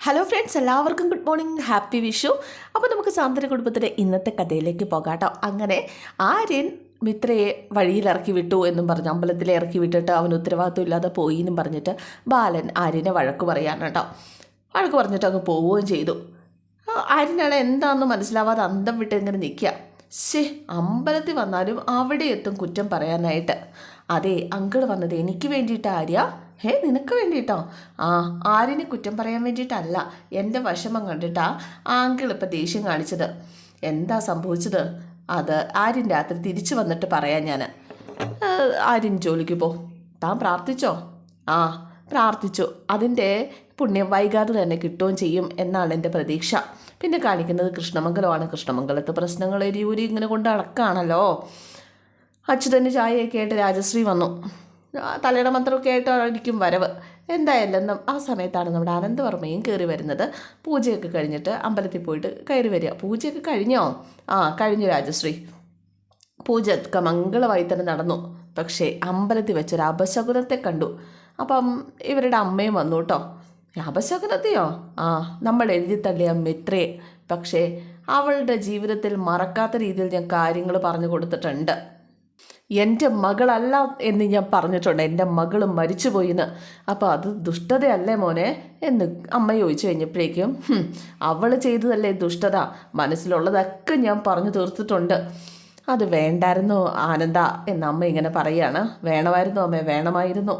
Hello friends എല്ലാവർക്കും good morning happy Vishu. അപ്പോൾ നമുക്ക് സാന്ത്വന കുടുംബത്തിന്റെ ഇന്നത്തെ കഥയിലേക്ക് പോകാട്ടോ. കേട്ടോ അങ്ങനെ ആര്യൻ മിത്രയെ വഴിയിലിറക്കി വിട്ടു എന്നും പറഞ്ഞു. അമ്പലത്തിൽ ഇറക്കി വിട്ടിട്ട് അവൻ ഉത്തരവാദിത്വം ഇല്ലാതെ പോയി എന്നും പറഞ്ഞിട്ട് ബാലൻ ആര്യനെ വഴക്ക് പറയാൻ കേട്ടോ. വഴക്ക് പറഞ്ഞിട്ട് അങ്ങ് പോവുകയും ചെയ്തു. ആര്യനാണ് എന്താണെന്ന് മനസ്സിലാവാതെ അന്തം വിട്ട് ഇങ്ങനെ നിൽക്കുക. ശേ അമ്പലത്തിൽ വന്നാലും അവിടെ എത്തും കുറ്റം പറയാനായിട്ട്. അതെ അങ്കിൾ വന്നത് എനിക്ക് വേണ്ടിയിട്ട് ആര്യ. ഹേ നിനക്ക് വേണ്ടിയിട്ടോ ആ ആരിനെ കുറ്റം പറയാൻ വേണ്ടിയിട്ടല്ല. എന്റെ വിഷമം കണ്ടിട്ടാ ആങ്കിൾ ഇപ്പം ദേഷ്യം കാണിച്ചത്. എന്താ സംഭവിച്ചത്? അത് ആര്യൻ രാത്രി തിരിച്ചു വന്നിട്ട് പറയാം ഞാൻ ആര്യൻ ജോലിക്ക് പോ. താൻ പ്രാർത്ഥിച്ചോ? ആ പ്രാർത്ഥിച്ചു. അതിന്റെ പുണ്യം വൈകാതെ തന്നെ കിട്ടുകയും ചെയ്യും എന്നാണ് എന്റെ പ്രതീക്ഷ. പിന്നെ കാണിക്കുന്നത് കൃഷ്ണമംഗലമാണ്. കൃഷ്ണമംഗലത്ത് പ്രശ്നങ്ങൾ എരിയൂരി ഇങ്ങനെ കൊണ്ട് അടക്കാണല്ലോ. അച്യുതന്റെ ചായയൊക്കെ ആയിട്ട് രാജശ്രീ വന്നു. തലയുടെ മന്ത്രമൊക്കെ ആയിട്ടായിരിക്കും വരവ്. എന്തായാലും നം- ആ സമയത്താണ് നമ്മുടെ അനന്തവർമ്മയും കയറി വരുന്നത്. പൂജയൊക്കെ കഴിഞ്ഞിട്ട് അമ്പലത്തിൽ പോയിട്ട് കയറി വരിക. പൂജയൊക്കെ കഴിഞ്ഞോ? ആ കഴിഞ്ഞു രാജശ്രീ. പൂജ ഒക്കെ മംഗളമായി തന്നെ നടന്നു. പക്ഷേ അമ്പലത്തിൽ വെച്ചൊരു അപശകുനത്തെ കണ്ടു. അപ്പം ഇവരുടെ അമ്മയും വന്നു കേട്ടോ. അപശകുനത്തെയോ? ആ നമ്മൾ എഴുതി തള്ളിയ മിത്രയെ. പക്ഷേ അവളുടെ ജീവിതത്തിൽ മറക്കാത്ത രീതിയിൽ ഞാൻ കാര്യങ്ങൾ പറഞ്ഞു കൊടുത്തിട്ടുണ്ട്. എന്റെ മകളല്ല എന്ന് ഞാൻ പറഞ്ഞിട്ടുണ്ട്. എന്റെ മകൾ മരിച്ചുപോയിന്ന് അപ്പോൾ അത് ദുഷ്ടതയല്ലേ മോനെ എന്ന് അമ്മ ചോദിച്ചു കഴിഞ്ഞപ്പോഴേക്കും അവൾ ചെയ്തതല്ലേ ദുഷ്ടത? മനസ്സിലുള്ളതൊക്കെ ഞാൻ പറഞ്ഞു തീർത്തിട്ടുണ്ട്. അത് വേണ്ടായിരുന്നു ആനന്ദ എന്ന് അമ്മ ഇങ്ങനെ പറയാണ് വേണമായിരുന്നു അമ്മേ വേണമായിരുന്നു.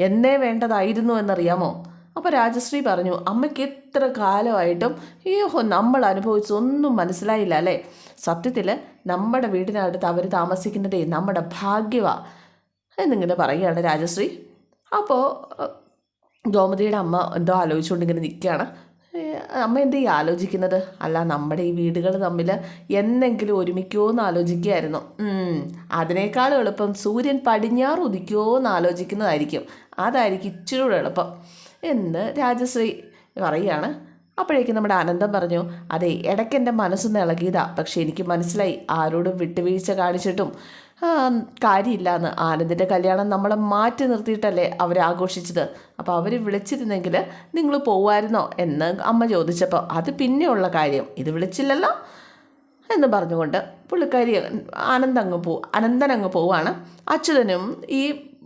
എന്നേ വേണ്ടതായിരുന്നു എന്നറിയാമോ? അപ്പോൾ രാജശ്രീ പറഞ്ഞു അമ്മയ്ക്ക് എത്ര കാലമായിട്ടും ഈ നമ്മൾ അനുഭവിച്ചൊന്നും മനസ്സിലായില്ല അല്ലേ? സത്യത്തിൽ നമ്മുടെ വീടിനടുത്ത് അവർ താമസിക്കുന്നതേ നമ്മുടെ ഭാഗ്യമാണ് എന്നിങ്ങനെ പറയുകയാണ് രാജശ്രീ. അപ്പോൾ ഗോമതിയുടെ അമ്മ എന്തോ ആലോചിച്ചുകൊണ്ടിങ്ങനെ നിൽക്കുകയാണ്. അമ്മ എന്ത് ഈ ആലോചിക്കുന്നത്? അല്ല നമ്മുടെ ഈ വീടുകൾ തമ്മിൽ എന്നെങ്കിലും ഒരുമിക്കുമോ എന്ന് ആലോചിക്കുകയായിരുന്നു അതിനേക്കാൾ എളുപ്പം സൂര്യൻ പടിഞ്ഞാറ് ഉദിക്കുമോ എന്ന് ആലോചിക്കുന്നതായിരിക്കും. അതായിരിക്കും ഇച്ചിരി കൂടെ എളുപ്പം. എന്ന് രാജശ്രീ പറയുകയാണ്. അപ്പോഴേക്കും നമ്മുടെ ആനന്ദം പറഞ്ഞു അതെ ഇടയ്ക്ക് എന്റെ മനസ്സൊന്ന് ഇളകിയതാ പക്ഷേ എനിക്ക് മനസ്സിലായി ആരോടും വിട്ടുവീഴ്ച കാണിച്ചിട്ടും കാര്യമില്ല കാര്യമില്ലാന്ന്. ആനന്ദിന്റെ കല്യാണം നമ്മളെ മാറ്റി നിർത്തിയിട്ടല്ലേ അവരെ ആഘോഷിച്ചത്. അപ്പോൾ അവർ വിളിച്ചിരുന്നെങ്കിൽ നിങ്ങൾ പോവായിരുന്നോ എന്ന് അമ്മ ചോദിച്ചപ്പോൾ അത് പിന്നെയുള്ള കാര്യം ഇത് വിളിച്ചില്ലല്ലോ? എന്ന് പറഞ്ഞുകൊണ്ട് പുള്ളിക്കാരി ആനന്ദ് അങ്ങ് പോ അനന്തൻ അങ്ങ് പോവാണ്. അച്യുതനും ഈ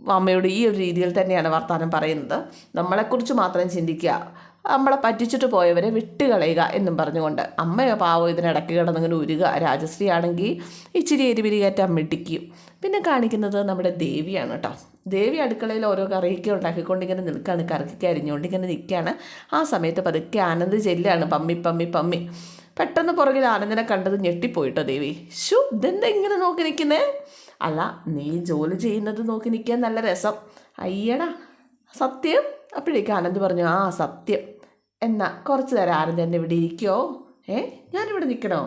അമ്മയോട് ഈ ഒരു രീതിയിൽ തന്നെയാണ് വർത്തമാനം പറയുന്നത്. നമ്മളെക്കുറിച്ച് മാത്രം ചിന്തിക്കുക. നമ്മളെ പറ്റിച്ചിട്ട് പോയവരെ വിട്ടുകളയുക എന്നും പറഞ്ഞുകൊണ്ട് അമ്മയോ പാവോ ഇതിനിടയ്ക്ക് കിടന്നിങ്ങനെ ഉരുക. രാജശ്രീ ആണെങ്കിൽ ഇച്ചിരി എരിപിരി കയറ്റാൻ മിടിക്കും പിന്നെ കാണിക്കുന്നത് നമ്മുടെ ദേവിയാണ് കേട്ടോ. ദേവി അടുക്കളയിൽ ഓരോ കറിയൊക്കെ ഉണ്ടാക്കിക്കൊണ്ടിങ്ങനെ നിൽക്കുകയാണ് കറിക്കൊക്കെ അരിഞ്ഞുകൊണ്ട് ഇങ്ങനെ നിൽക്കുകയാണ്. ആ സമയത്ത് പതുക്കെ ആനന്ദ് ചെല്ലാണ് പമ്മി പമ്മി പമ്മി. പെട്ടെന്ന് പുറകിൽ ആനന്ദിനെ കണ്ടത് ഞെട്ടിപ്പോയിട്ടോ ദേവി. ഷു ഇതെന്താ ഇങ്ങനെ നോക്കി നിൽക്കുന്നേ? അല്ല നീ ജോലി ചെയ്യുന്നത് നോക്കി നിൽക്കാൻ നല്ല രസം. അയ്യടാ സത്യം? അപ്പോഴേക്ക് ആനന്ദ് പറഞ്ഞു? ആ സത്യം. എന്നാ കുറച്ച് നേരം ആനന്ദേട്ടൻ ഇവിടെ ഇരിക്കുമോ ഏ ഞാനിവിടെ നിൽക്കണോ?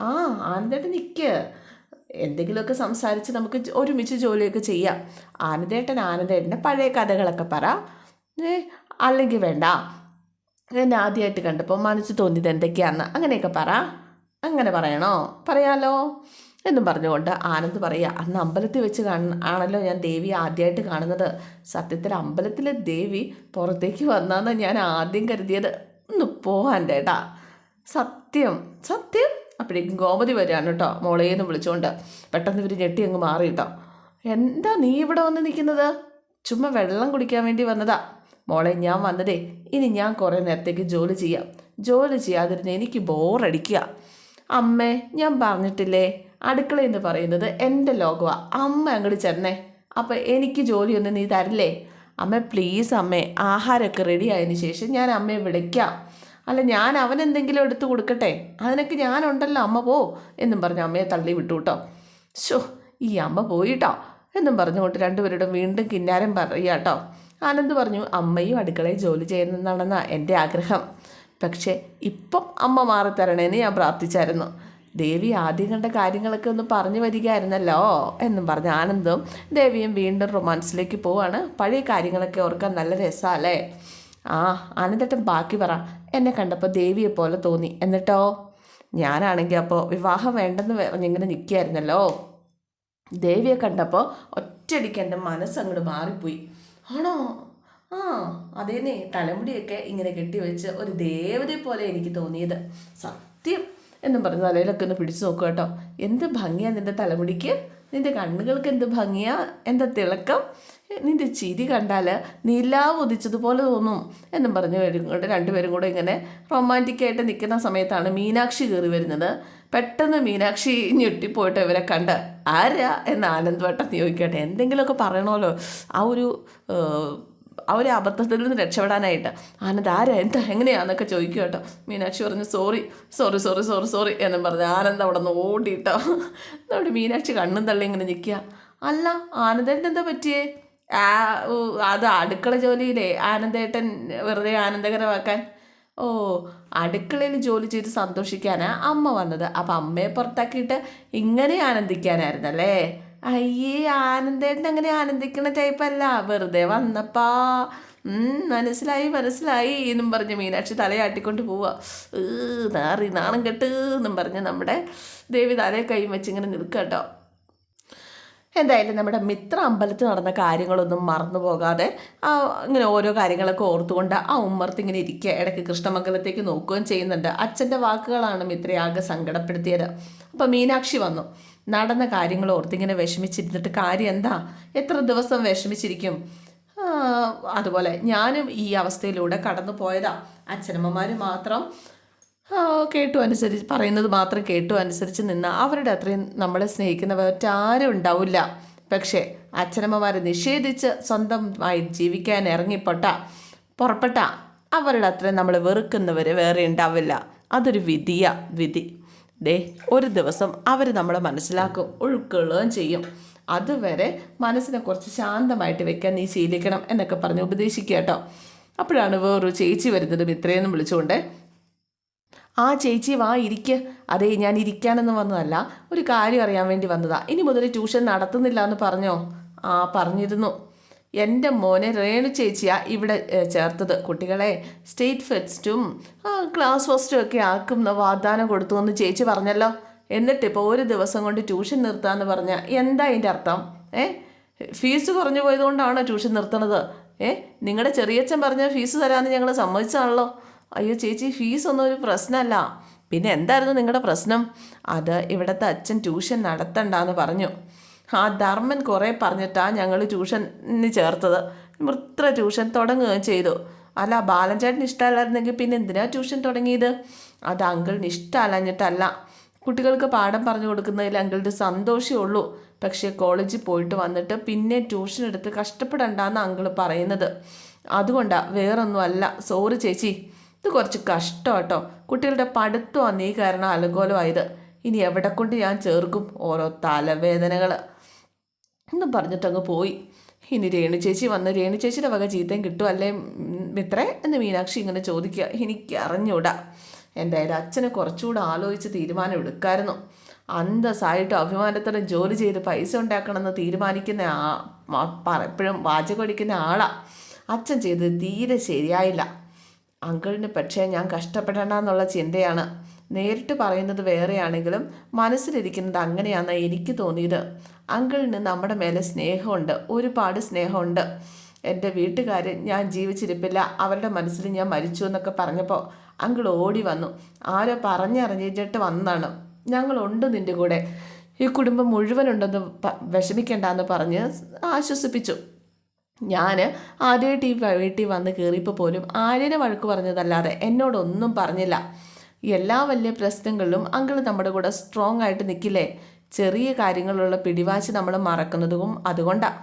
ആ ആനന്ദേട്ടൻ നിൽക്ക് എന്തെങ്കിലുമൊക്കെ സംസാരിച്ച് നമുക്ക് ഒരുമിച്ച് ജോലിയൊക്കെ ചെയ്യാം. ആനന്ദേട്ടൻ ആനന്ദേട്ടന്റെ പഴയ കഥകളൊക്കെ പറ. ഏ അല്ലെങ്കിൽ വേണ്ട. എന്നെ ആദ്യമായിട്ട് കണ്ടപ്പോൾ മനസ്സ് തോന്നിയത് എന്തൊക്കെയാണെന്ന് അങ്ങനെയൊക്കെ പറ. അങ്ങനെ പറയണോ? പറയാലോ? എന്നും പറഞ്ഞുകൊണ്ട് ആനന്ദ് പറയുക അന്ന് അമ്പലത്തിൽ വെച്ച് ആണല്ലോ ഞാൻ ദേവി ആദ്യമായിട്ട് കാണുന്നത്. സത്യത്തിൽ അമ്പലത്തിലെ ദേവി പുറത്തേക്ക് വന്നാന്ന് ഞാൻ ആദ്യം കരുതിയത്. ഒന്ന് പോവാൻ ചേട്ടാ സത്യം സത്യം. അപ്പോഴേക്കും ഗോമതി വരികയാണ് കേട്ടോ മോളേന്ന് വിളിച്ചുകൊണ്ട്. പെട്ടെന്ന് ഇവർ ഞെട്ടി അങ്ങ് മാറി കേട്ടോ. എന്താ നീ ഇവിടെ വന്ന് നിൽക്കുന്നത്? ചുമ്മാ വെള്ളം കുടിക്കാൻ വേണ്ടി വന്നതാ. മോളെ ഞാൻ വന്നതേ ഇനി ഞാൻ കുറേ നേരത്തേക്ക് ജോലി ചെയ്യാം. ജോലി ചെയ്യാതിരുന്ന് എനിക്ക് ബോറടിക്കുക അമ്മേ ഞാൻ പറഞ്ഞിട്ടില്ലേ? അടുക്കള എന്ന് പറയുന്നത് എന്റെ ലോകമാണ് അമ്മ അങ്ങോട്ട് ചെന്നേ. അപ്പോൾ എനിക്ക് ജോലിയൊന്നും നീ തരില്ലേ? അമ്മ പ്ലീസ് അമ്മേ ആഹാരമൊക്കെ റെഡി ആയതിനു ശേഷം ഞാൻ അമ്മയെ വിളിക്കാം. അല്ല ഞാൻ അവൻ എന്തെങ്കിലും എടുത്തു കൊടുക്കട്ടെ? അതിനൊക്കെ ഞാനുണ്ടല്ലോ അമ്മ പോ എന്നും പറഞ്ഞ് അമ്മയെ തള്ളി വിട്ടു കേട്ടോ ഷോ ഈ അമ്മ പോയിട്ടോ? എന്നും പറഞ്ഞുകൊണ്ട് രണ്ടുപേരോടും വീണ്ടും കിന്നാരം പറയുക കേട്ടോ ആനന്ദ് പറഞ്ഞു അമ്മയും അടുക്കളയിൽ ജോലി ചെയ്യുന്നതാണെന്നാണ് എന്റെ ആഗ്രഹം. പക്ഷേ ഇപ്പം അമ്മ മാറിത്തരണേന്ന് ഞാൻ പ്രാർത്ഥിച്ചായിരുന്നു. ദേവി ആദ്യം കണ്ട കാര്യങ്ങളൊക്കെ ഒന്ന് പറഞ്ഞു വരികയായിരുന്നല്ലോ എന്നും പറഞ്ഞ ആനന്ദും ദേവിയും വീണ്ടും റൊമാൻസിലേക്ക് പോവാണ്. പഴയ കാര്യങ്ങളൊക്കെ ഓർക്കാൻ നല്ല രസമല്ലേ ആ ആനന്ദേട്ടൻ ബാക്കി പറ. എന്നെ കണ്ടപ്പോൾ ദേവിയെ പോലെ തോന്നി. എന്നിട്ടോ? ഞാനാണെങ്കിൽ അപ്പോൾ വിവാഹം വേണ്ടെന്ന് പറഞ്ഞിങ്ങനെ നിൽക്കുകയായിരുന്നല്ലോ ദേവിയെ കണ്ടപ്പോൾ ഒറ്റയടിക്ക് എന്റെ മനസ്സങ്ങോട്ട് മാറിപ്പോയി. ആണോ? ആ അതേനെ തലമുടിയൊക്കെ ഇങ്ങനെ കെട്ടിവെച്ച് ഒരു ദേവതയെ പോലെ എനിക്ക് തോന്നിയത്. സത്യം. എന്നും പറഞ്ഞ് തലയിലൊക്കെ ഒന്ന് പിടിച്ചു നോക്കുക കേട്ടോ. എന്ത് ഭംഗിയാണ് നിന്റെ തലമുടിക്ക്? നിന്റെ കണ്ണുകൾക്ക് എന്ത് ഭംഗിയാ? എന്താ തിളക്കം? നിന്റെ ചിരി കണ്ടാൽ നിലാവ് ഉദിച്ചതുപോലെ തോന്നും എന്നും പറഞ്ഞ് വരും കൂടെ രണ്ടുപേരും കൂടെ ഇങ്ങനെ റൊമാന്റിക്കായിട്ട് നിൽക്കുന്ന സമയത്താണ് മീനാക്ഷി കയറി വരുന്നത്. പെട്ടെന്ന് മീനാക്ഷി ഞെട്ടിപ്പോയിട്ട് ഇവരെ കണ്ട് ആരാ? എന്ന് ആനന്ദ് വട്ടം ചോദിക്കട്ടെ. എന്തെങ്കിലുമൊക്കെ പറയണമല്ലോ. ആ ഒരു ആ ഒരു അബദ്ധത്തിൽ നിന്ന് രക്ഷപ്പെടാനായിട്ട് ആനന്ദ് ആരാ എന്താ എങ്ങനെയാന്നൊക്കെ ചോദിക്കും കേട്ടോ. മീനാക്ഷി പറഞ്ഞു sorry sorry sorry sorry sorry എന്നും പറഞ്ഞ് ആനന്ദ് അവിടെ നിന്ന് ഓടിയിട്ടോ നമ്മുടെ മീനാക്ഷി കണ്ണും തള്ളി ഇങ്ങനെ നിൽക്കുക. അല്ല ആനന്ദേട്ടൻ എന്താ പറ്റിയേ? ആ അത് അടുക്കള ജോലിയിലേ ആനന്ദേട്ടൻ വെറുതെ ആനന്ദകരമാക്കാൻ. ഓ അടുക്കളയിൽ ജോലി ചെയ്ത് സന്തോഷിക്കാനാണ് അമ്മ വന്നത്. അപ്പം അമ്മയെ പുറത്താക്കിയിട്ട് ഇങ്ങനെ ആനന്ദിക്കാനായിരുന്നല്ലേ? അയ്യേ ആനന്ദേട്ടൻ അങ്ങനെ ആനന്ദിക്കണ ടൈപ്പല്ല വെറുതെ വന്നപ്പാ. മനസ്സിലായി മനസ്സിലായി എന്നും പറഞ്ഞ് മീനാക്ഷി തലയാട്ടിക്കൊണ്ട് പോവുക നാറി നാണം കെട്ട് എന്നും പറഞ്ഞ് നമ്മുടെ ദേവി തലയെ കൈ വെച്ച് ഇങ്ങനെ നിൽക്കുക കേട്ടോ എന്തായാലും നമ്മുടെ മിത്ര അമ്പലത്തിൽ നടന്ന കാര്യങ്ങളൊന്നും മറന്നു പോകാതെ ഇങ്ങനെ ഓരോ കാര്യങ്ങളൊക്കെ ഓർത്തുകൊണ്ട് ആ ഉമ്മർത്ത് ഇങ്ങനെ ഇരിക്കുക ഇടയ്ക്ക് കൃഷ്ണമംഗലത്തേക്ക് നോക്കുകയും ചെയ്യുന്നുണ്ട്. അച്ഛന്റെ വാക്കുകളാണ് മിത്രയാകെ സങ്കടപ്പെടുത്തിയത്. അപ്പോൾ മീനാക്ഷി വന്നു. നടന്ന കാര്യങ്ങൾ ഓർത്തിങ്ങനെ വിഷമിച്ചിരുന്നിട്ട് കാര്യം എന്താ? എത്ര ദിവസം വിഷമിച്ചിരിക്കും? അതുപോലെ ഞാനും ഈ അവസ്ഥയിലൂടെ കടന്നു പോയതാ. അച്ഛനമ്മമാർ മാത്രം കേട്ടു അനുസരിച്ച് പറയുന്നത് മാത്രം കേട്ടു അനുസരിച്ച് നിന്ന് അവരുടെ അത്രയും നമ്മളെ സ്നേഹിക്കുന്നവർ മറ്റാരും ഉണ്ടാവില്ല. പക്ഷേ അച്ഛനമ്മമാരെ നിഷേധിച്ച് സ്വന്തമായി ജീവിക്കാൻ ഇറങ്ങിപ്പെട്ട പുറപ്പെട്ട അവരുടെ അത്രയും നമ്മൾ വെറുക്കുന്നവർ വേറെ ഉണ്ടാവില്ല. അതൊരു വിധിയാ വിധി. ദേ ഒരു ദിവസം അവർ നമ്മളെ മനസ്സിലാക്കും ഉൾക്കൊള്ളുകയും ചെയ്യും. അതുവരെ മനസ്സിനെ കുറച്ച് ശാന്തമായിട്ട് വെക്കാൻ നീ ശീലിക്കണം എന്നൊക്കെ പറഞ്ഞ് ഉപദേശിക്കുക കേട്ടോ. അപ്പോഴാണ് വേറൊരു ചേച്ചി വരുന്നത് മിത്രയെന്നും വിളിച്ചുകൊണ്ട്. ആ ചേച്ചി വാ ഇരിക്ക്. അതേ ഞാൻ ഇരിക്കാനൊന്നും വന്നതല്ല ഒരു കാര്യം അറിയാൻ വേണ്ടി വന്നതാ. ഇനി മുതൽ ട്യൂഷൻ നടത്തുന്നില്ല എന്ന് പറഞ്ഞോ? ആ പറഞ്ഞിരുന്നു. എന്റെ മോനെ രേണു ചേച്ചിയാ ഇവിടെ ചേർത്തത്. കുട്ടികളെ സ്റ്റേറ്റ് ഫെസ്റ്റും ക്ലാസ് ഫസ്റ്റും ഒക്കെ ആക്കുന്ന വാഗ്ദാനം കൊടുത്തു എന്ന് ചേച്ചി പറഞ്ഞല്ലോ. എന്നിട്ട് ഇപ്പോൾ ഒരു ദിവസം കൊണ്ട് ട്യൂഷൻ നിർത്താമെന്ന് പറഞ്ഞാൽ എന്താ അതിന്റെ അർത്ഥം? ഏ? ഫീസ് കുറഞ്ഞു പോയതുകൊണ്ടാണോ ട്യൂഷൻ നിർത്തണത്? ഏ? നിങ്ങളുടെ ചെറിയച്ഛൻ പറഞ്ഞ ഫീസ് തരാമെന്ന് ഞങ്ങൾ സമ്മതിച്ചാണല്ലോ അയ്യോ ചേച്ചി ഫീസ് ഒന്നും ഒരു പ്രശ്നമല്ല പിന്നെ എന്തായിരുന്നു നിങ്ങളുടെ പ്രശ്നം? അത് ഇവിടുത്തെ അച്ഛൻ ട്യൂഷൻ നടത്തണ്ടെന്ന് പറഞ്ഞു. ആ ധർമ്മൻ കുറേ പറഞ്ഞിട്ടാണ് ഞങ്ങൾ ട്യൂഷന് ചേർത്തത്. വൃത്ര ട്യൂഷൻ തുടങ്ങുകയും ചെയ്തു. അല്ല ബാലൻ ചേട്ടന് ഇഷ്ടമല്ലായിരുന്നെങ്കിൽ പിന്നെ എന്തിനാ ട്യൂഷൻ തുടങ്ങിയത്? അത് അങ്കിളിന് ഇഷ്ടമല്ലഞ്ഞിട്ടല്ല. കുട്ടികൾക്ക് പാഠം പറഞ്ഞു കൊടുക്കുന്നതിൽ അങ്കിളുടെ സന്തോഷമേ ഉള്ളൂ. പക്ഷേ കോളേജിൽ പോയിട്ട് വന്നിട്ട് പിന്നെ ട്യൂഷൻ എടുത്ത് കഷ്ടപ്പെടണ്ടെന്ന് അങ്കിൾ പറയുന്നത്. അതുകൊണ്ടാണ് വേറൊന്നും അല്ല സോറി ചേച്ചി. ഇത് കുറച്ച് കഷ്ടം കേട്ടോ കുട്ടികളുടെ പഠിത്തമാണ് നീ കാരണം അലങ്കോലമായത്. ഇനി എവിടെ കൊണ്ട് ഞാൻ ചേർക്കും ഓരോ തലവേദനകൾ എന്നും പറഞ്ഞിട്ടങ്ങ് പോയി. ഇനി രേണു ചേച്ചി വന്ന് രേണു ചേച്ചിയുടെ വക ചീത്തയും കിട്ടുമല്ലേ മിത്രേ എന്ന് മീനാക്ഷി ഇങ്ങനെ ചോദിക്കുക. എനിക്ക് അറിഞ്ഞൂടാ. എന്തായാലും അച്ഛനെ കുറച്ചുകൂടെ ആലോചിച്ച് തീരുമാനം എടുക്കായിരുന്നു. അന്തസ്സായിട്ടും അഭിമാനത്തോടെ ജോലി ചെയ്ത് പൈസ ഉണ്ടാക്കണമെന്ന് തീരുമാനിക്കുന്ന ആ എപ്പോഴും വാചകം അടിക്കുന്ന ആളാ. അച്ഛൻ ചെയ്തത് തീരെ ശരിയായില്ല. അങ്കിളിന് പക്ഷേ ഞാൻ കഷ്ടപ്പെടണമെന്നുള്ള ചിന്തയാണ്. നേരിട്ട് പറയുന്നത് വേറെയാണെങ്കിലും മനസ്സിലിരിക്കുന്നത് അങ്ങനെയാണെന്ന് എനിക്ക് തോന്നിയത്. അങ്കിളിന് നമ്മുടെ മേലെ സ്നേഹമുണ്ട്. ഒരുപാട് സ്നേഹമുണ്ട്. എന്റെ വീട്ടുകാർ ഞാൻ ജീവിച്ചിരിപ്പില്ല. അവരുടെ മനസ്സിൽ ഞാൻ മരിച്ചു എന്നൊക്കെ പറഞ്ഞപ്പോൾ അങ്കിൾ ഓടി വന്നു. ആരോ പറഞ്ഞറിഞ്ഞിട്ട് വന്നതാണ്. ഞങ്ങളുണ്ട് നിന്റെ കൂടെ. ഈ കുടുംബം മുഴുവനുണ്ടെന്ന് വിഷമിക്കേണ്ടെന്ന് പറഞ്ഞ് ആശ്വസിപ്പിച്ചു. ഞാൻ ആദ്യമായിട്ട് ഈ വീട്ടിൽ വന്ന് കയറിയപ്പോൾ പോലും ആര്യനെ വഴക്ക് പറഞ്ഞതല്ലാതെ എന്നോടൊന്നും പറഞ്ഞില്ല. എല്ലാ വലിയ പ്രശ്നങ്ങളിലും അങ്കിൾ നമ്മുടെ കൂടെ സ്ട്രോങ് ആയിട്ട് നിൽക്കില്ലേ ചെറിയ കാര്യങ്ങളുള്ള പിടിവാശി നമ്മൾ മറക്കുന്നതും അതുകൊണ്ടാണ്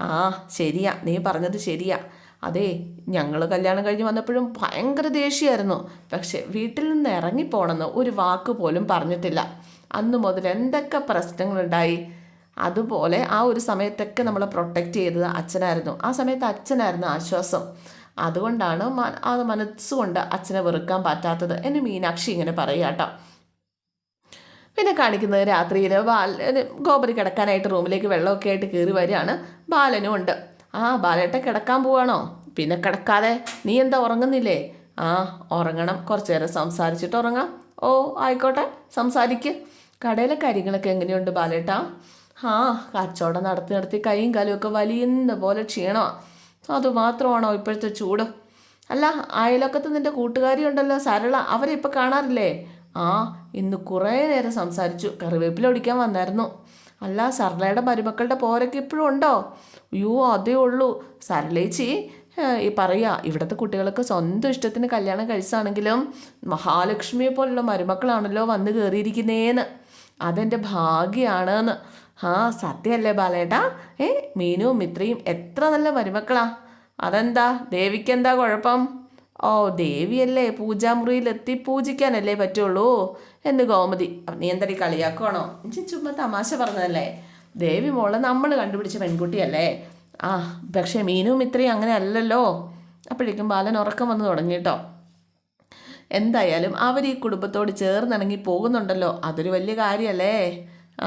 ആ ശരിയാ. നീ പറഞ്ഞത് ശരിയാ. അതെ ഞങ്ങൾ കല്യാണം കഴിഞ്ഞ് വന്നപ്പോഴും ഭയങ്കര ദേഷ്യമായിരുന്നു. പക്ഷെ വീട്ടിൽ നിന്ന് ഇറങ്ങിപ്പോണെന്ന് ഒരു വാക്ക് പോലും പറഞ്ഞിട്ടില്ല. അന്ന് മുതൽ എന്തൊക്കെ പ്രശ്നങ്ങളുണ്ടായി? അതുപോലെ ആ ഒരു സമയത്തൊക്കെ നമ്മളെ പ്രൊട്ടക്റ്റ് ചെയ്തത് അച്ഛനായിരുന്നു. ആ സമയത്ത് അച്ഛനായിരുന്നു ആശ്വാസം. അതുകൊണ്ടാണ് അത് മനസ്സുകൊണ്ട് അച്ഛനെ വെറുക്കാൻ പറ്റാത്തത് എന്ന് മീനാക്ഷി ഇങ്ങനെ പറയാട്ടോ പിന്നെ കാണിക്കുന്നത് രാത്രിയിൽ ബാൽ ഗോപരി കിടക്കാനായിട്ട് റൂമിലേക്ക് വെള്ളമൊക്കെ ആയിട്ട് കയറി വരികയാണ്. ബാലനും ഉണ്ട്. ആ ബാലേട്ട കിടക്കാൻ പോവാണോ? പിന്നെ കിടക്കാതെ നീ എന്താ ഉറങ്ങുന്നില്ലേ? ആ ഉറങ്ങണം. കുറച്ചു നേരം സംസാരിച്ചിട്ട് ഉറങ്ങാം. ഓ ആയിക്കോട്ടെ സംസാരിക്ക്. കടയിലെ കാര്യങ്ങളൊക്കെ എങ്ങനെയുണ്ട് ബാലേട്ടാ? ആ കച്ചവടം നടത്തി നടത്തി കൈയും കാലും ഒക്കെ വലിയുന്ന പോലെ ക്ഷീണമാണ് അത് മാത്രമാണോ ഇപ്പോഴത്തെ ചൂട്? അല്ല അയലൊക്കത്ത് നിന്റെ കൂട്ടുകാരി ഉണ്ടല്ലോ സരള. അവരെ ഇപ്പം കാണാറില്ലേ? ആ ഇന്ന് കുറേ നേരം സംസാരിച്ചു. കറിവേപ്പില ഒടിക്കാൻ വന്നായിരുന്നു. അല്ല സരളയുടെ മരുമക്കളുടെ പോരൊക്കെ ഇപ്പോഴും ഉണ്ടോ? അയ്യോ അതേ ഉള്ളൂ. സരളേച്ചി ഈ പറയുക ഇവിടുത്തെ കുട്ടികളൊക്കെ സ്വന്തം ഇഷ്ടത്തിന് കല്യാണം കഴിച്ചാണെങ്കിലും മഹാലക്ഷ്മിയെ പോലുള്ള മരുമക്കളാണല്ലോ വന്ന് കയറിയിരിക്കുന്നേന്ന് അതെന്റെ ഭാഗ്യമാണെന്ന് ആ സത്യമല്ലേ ബാലേട്ടാ? ഏ മീനുവും മിത്രയും എത്ര നല്ല മരുമക്കളാ. അതെന്താ ദേവിക്കെന്താ കുഴപ്പം? ഓ ദേവിയല്ലേ പൂജാമുറിയിൽ എത്തി പൂജിക്കാനല്ലേ പറ്റുള്ളൂ. എന്ന് ഗോമതി നീ എന്തടി കളിയാക്കുവാണോ? എനിക്ക് ചുമ്മാ തമാശ പറഞ്ഞതല്ലേ? ദേവി മോളെ നമ്മൾ കണ്ടുപിടിച്ച പെൺകുട്ടിയല്ലേ? ആ പക്ഷേ മീനും മിത്രയും അങ്ങനെ അല്ലല്ലോ. അപ്പോഴേക്കും ബാലൻ ഉറക്കം വന്ന് തുടങ്ങി കേട്ടോ. എന്തായാലും അവർ ഈ കുടുംബത്തോട് ചേർന്നിണങ്ങി പോകുന്നുണ്ടല്ലോ. അതൊരു വലിയ കാര്യമല്ലേ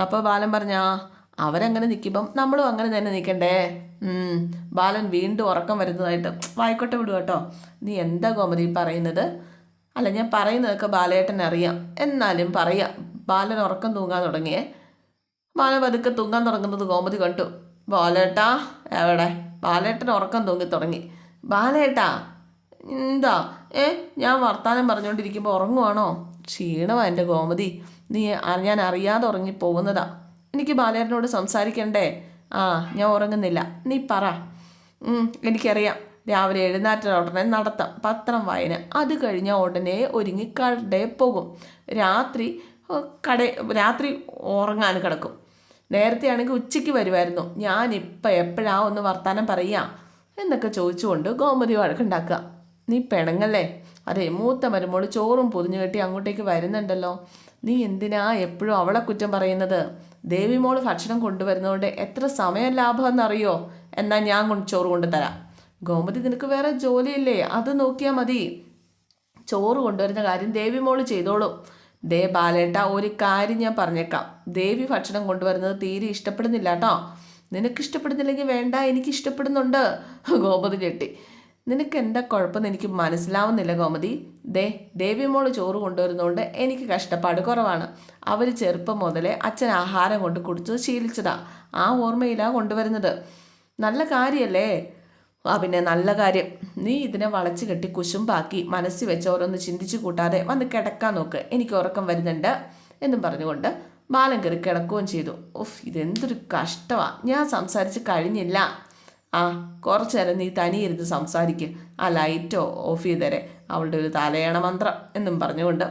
അപ്പോൾ ബാലൻ പറഞ്ഞാ അവരങ്ങനെ നിൽക്കുമ്പം നമ്മളും അങ്ങനെ തന്നെ നിൽക്കണ്ടേ. ബാലൻ വീണ്ടും ഉറക്കം വരുന്നതായിട്ട് വായിക്കോട്ടെ വിടുക കേട്ടോ. നീ എന്താ ഗോമതി പറയുന്നത്? അല്ല ഞാൻ പറയുന്നതൊക്കെ ബാലേട്ടൻ അറിയാം. എന്നാലും പറയാം. ബാലൻ ഉറക്കം തൂങ്ങാൻ തുടങ്ങിയേ. ബാലൻ പതുക്കെ തൂങ്ങാൻ തുടങ്ങുന്നത് ഗോമതി കണ്ടു. ബാലേട്ടാ എവിടെ? ബാലേട്ടൻ ഉറക്കം തൂങ്ങി തുടങ്ങി. ബാലേട്ടാ എന്താ? ഏ ഞാൻ വർത്താനം പറഞ്ഞുകൊണ്ടിരിക്കുമ്പോൾ ഉറങ്ങുവാണോ? ക്ഷീണമാ എന്റെ ഗോമതി. നീ ഞാൻ അറിയാതെ ഉറങ്ങിപ്പോകുന്നതാ. എനിക്ക് ബാലേട്ടനോട് സംസാരിക്കണ്ടേ? ആ ഞാൻ ഉറങ്ങുന്നില്ല. നീ പറ. എനിക്കറിയാം. രാവിലെ എഴുന്നേറ്റ ഉടനെ നടത്താം പത്രം വായന. അത് കഴിഞ്ഞ ഉടനെ ഒരുങ്ങി കടയിൽ പോകും. രാത്രി കട രാത്രി ഉറങ്ങാൻ കിടക്കും. നേരത്തെ ആണെങ്കിൽ ഉച്ചയ്ക്ക് വരുമായിരുന്നു ഞാനിപ്പോൾ എപ്പോഴാ ഒന്ന് വർത്താനം പറയാം? എന്നൊക്കെ ചോദിച്ചുകൊണ്ട് ഗോമതി വഴക്കുണ്ടാക്കുക നീ പെണങ്ങല്ലേ? അതെ മൂത്ത മരുമോൾ ചോറും പൊതിഞ്ഞു കെട്ടി അങ്ങോട്ടേക്ക് വരുന്നുണ്ടല്ലോ. നീ എന്തിനാ എപ്പോഴും അവളെ കുറ്റം പറയുന്നത്? ദേവി മോൾ ഭക്ഷണം കൊണ്ടുവരുന്നതുകൊണ്ട് എത്ര സമയം ലാഭം എന്നറിയോ എന്നാൽ ഞാൻ കൊണ്ട് ചോറ് കൊണ്ടുതരാം. ഗോമതി നിനക്ക് വേറെ ജോലിയില്ലേ? അത് നോക്കിയാൽ മതി. ചോറ് കൊണ്ടുവരുന്ന കാര്യം ദേവി മോൾ ചെയ്തോളൂ. ദേ ബാലേട്ട ഒരു കാര്യം ഞാൻ പറഞ്ഞേക്കാം. ദേവി ഭക്ഷണം കൊണ്ടുവരുന്നത് തീരെ ഇഷ്ടപ്പെടുന്നില്ല കേട്ടോ. നിനക്ക് ഇഷ്ടപ്പെടുന്നില്ലെങ്കിൽ വേണ്ട എനിക്ക് ഇഷ്ടപ്പെടുന്നുണ്ട് ഗോപതി ഞെട്ടി. നിനക്ക് എന്താ കുഴപ്പമെന്ന് എനിക്ക് മനസ്സിലാവുന്നില്ല ഗോമതി. ദേ ദേവിമോൾ മോൾ ചോറ് കൊണ്ടുവരുന്നതുകൊണ്ട് എനിക്ക് കഷ്ടപ്പാട് കുറവാണ്. അവർ ചെറുപ്പം മുതലേ അച്ഛൻ ആഹാരം കൊണ്ട് കുടിച്ചത് ശീലിച്ചതാ. ആ ഓർമ്മയിലാണ് കൊണ്ടുവരുന്നത്. നല്ല കാര്യമല്ലേ ആ പിന്നെ നല്ല കാര്യം. നീ ഇതിനെ വളച്ചു കെട്ടി കുശുമ്പാക്കി മനസ്സിൽ വെച്ച് ഓരോന്ന് ചിന്തിച്ചു കൂട്ടാതെ വന്ന് കിടക്കാൻ നോക്ക്. എനിക്ക് ഉറക്കം വരുന്നുണ്ട് എന്നും പറഞ്ഞുകൊണ്ട് ബാലം കയറി കിടക്കുകയും ചെയ്തു. ഉഫ് ഇതെന്തൊരു കഷ്ടമാണ് ഞാൻ സംസാരിച്ച് കഴിഞ്ഞില്ല. ആ കുറച്ചു നേരം നീ തനിയിരുന്ന് സംസാരിക്ക്. ആ ലൈറ്റോ ഓഫ് ചെയ്തേരെ. അവളുടെ ഒരു തലയണ മന്ത്രം എന്നും പറഞ്ഞുകൊണ്ട്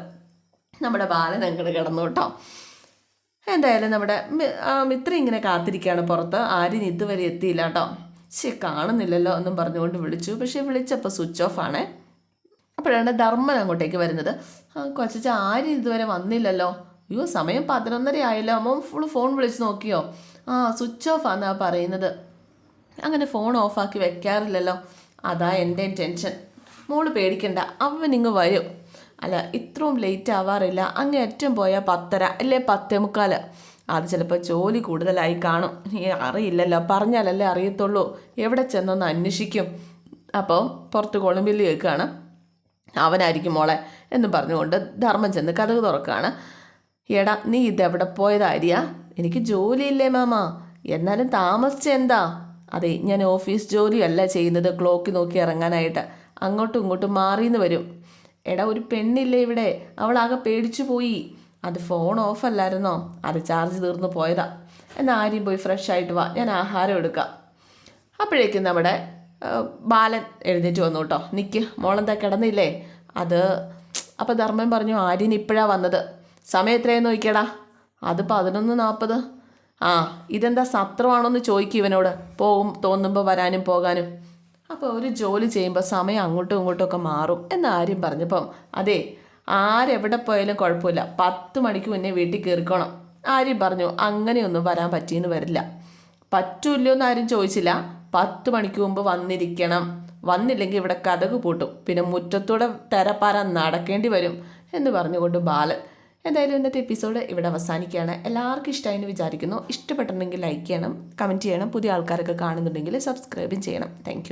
നമ്മുടെ ബാലൻ അങ്ങോട്ട് കിടന്നു കേട്ടോ എന്തായാലും നമ്മുടെ മിത്രം ഇങ്ങനെ കാത്തിരിക്കുകയാണ് പുറത്ത്. ആരും ഇതുവരെ എത്തിയില്ല കേട്ടോ. ശേ കാണുന്നില്ലല്ലോ എന്നും പറഞ്ഞുകൊണ്ട് വിളിച്ചു. പക്ഷേ വിളിച്ചപ്പോൾ സ്വിച്ച് ഓഫ് ആണേ. അപ്പോഴാണ് ധർമ്മൻ അങ്ങോട്ടേക്ക് വരുന്നത്. കൊച്ചച്ച ആരും ഇതുവരെ വന്നില്ലല്ലോ. അയ്യോ സമയം പതിനൊന്നര ആയല്ലോ അമ്മ ഫുൾ ഫോൺ വിളിച്ച് നോക്കിയോ? ആ സ്വിച്ച് ഓഫ് ആണ് പറയുന്നത്. അങ്ങനെ ഫോൺ ഓഫാക്കി വെക്കാറില്ലല്ലോ. അതാ എന്റെ ടെൻഷൻ മോൾ പേടിക്കണ്ട അവൻ ഇങ്ങ് വരും. അല്ല ഇത്രയും ലേറ്റ് ആവാറില്ല. അങ്ങ് ഏറ്റവും പോയാൽ പത്തര അല്ലേ പത്തേ മുക്കാൽ അത് ചിലപ്പോൾ ജോലി കൂടുതലായി കാണും. ഈ അറിയില്ലല്ലോ പറഞ്ഞാലല്ലേ അറിയത്തുള്ളൂ. എവിടെ ചെന്നൊന്ന് അന്വേഷിക്കും. അപ്പോൾ പുറത്ത് കൊളുമ്പിൽ കേൾക്കുകയാണ് അവനായിരിക്കും മോളെ എന്ന് പറഞ്ഞുകൊണ്ട് ധർമ്മം ചെന്ന് കഥക് തുറക്കുകയാണ് എടാ നീ ഇതെവിടെ പോയതാരിയാ എനിക്ക് ജോലിയില്ലേ മാമ. എന്നാലും താമസിച്ച എന്താ അതെ ഞാൻ ഓഫീസ് ജോലിയല്ല ചെയ്യുന്നത്. ക്ലോക്ക് നോക്കി ഇറങ്ങാനായിട്ട്. അങ്ങോട്ടും ഇങ്ങോട്ടും മാറിയെന്ന് വരും. എടാ ഒരു പെണ്ണില്ലേ ഇവിടെ? അവളാകെ പേടിച്ചു പോയി. അത് ഫോൺ ഓഫ് അല്ലായിരുന്നോ? അത് ചാർജ് തീർന്നു പോയതാ. എന്നാൽ ആരെയും പോയി ഫ്രഷ് ആയിട്ട് വാ. ഞാൻ ആഹാരം എടുക്കാം. അപ്പോഴേക്കും നമ്മുടെ ബാലൻ എഴുന്നേറ്റ് വന്നു കേട്ടോ. നിൽക്ക് മോളെന്താ കിടന്നില്ലേ? അത് അപ്പോൾ ധർമ്മൻ പറഞ്ഞു ആര്യൻ ഇപ്പോഴാണ് വന്നത്. സമയം എത്രയെന്ന് നോക്കിയടാ. അത് പതിനൊന്ന് നാൽപ്പത് ആ ഇതെന്താ സത്രമാണോ എന്ന് ചോദിക്കും ഇവനോട്. പോകും തോന്നുമ്പോൾ വരാനും പോകാനും. അപ്പോൾ ഒരു ജോലി ചെയ്യുമ്പോൾ സമയം അങ്ങോട്ടും ഇങ്ങോട്ടും ഒക്കെ മാറും എന്ന് പറഞ്ഞപ്പം അതെ ആരെവിടെ പോയാലും കുഴപ്പമില്ല. പത്ത് മണിക്ക് മുന്നേ വീട്ടിൽ കയറിക്കണം. ആര്യം പറഞ്ഞു അങ്ങനെയൊന്നും വരാൻ പറ്റിയെന്ന് വരില്ല. പറ്റൂല്ലോ എന്ന് ആരും ചോദിച്ചില്ല. പത്ത് മണിക്ക് മുമ്പ് വന്നിരിക്കണം. വന്നില്ലെങ്കിൽ ഇവിടെ കഥക് പൂട്ടും. പിന്നെ മുറ്റത്തൂടെ തെരപ്പാര നടക്കേണ്ടി വരും എന്ന് പറഞ്ഞുകൊണ്ട് ബാലൻ എന്തായാലും ഇന്നത്തെ എപ്പിസോഡ് ഇവിടെ അവസാനിക്കുകയാണ്. എല്ലാവർക്കും ഇഷ്ടമായി എന്ന് വിചാരിക്കുന്നു. ഇഷ്ടപ്പെട്ടിട്ടുണ്ടെങ്കിൽ ലൈക്ക് ചെയ്യണം കമന്റ് ചെയ്യണം. പുതിയ ആൾക്കാരൊക്കെ കാണുന്നുണ്ടെങ്കിൽ സബ്സ്ക്രൈബും ചെയ്യണം. താങ്ക്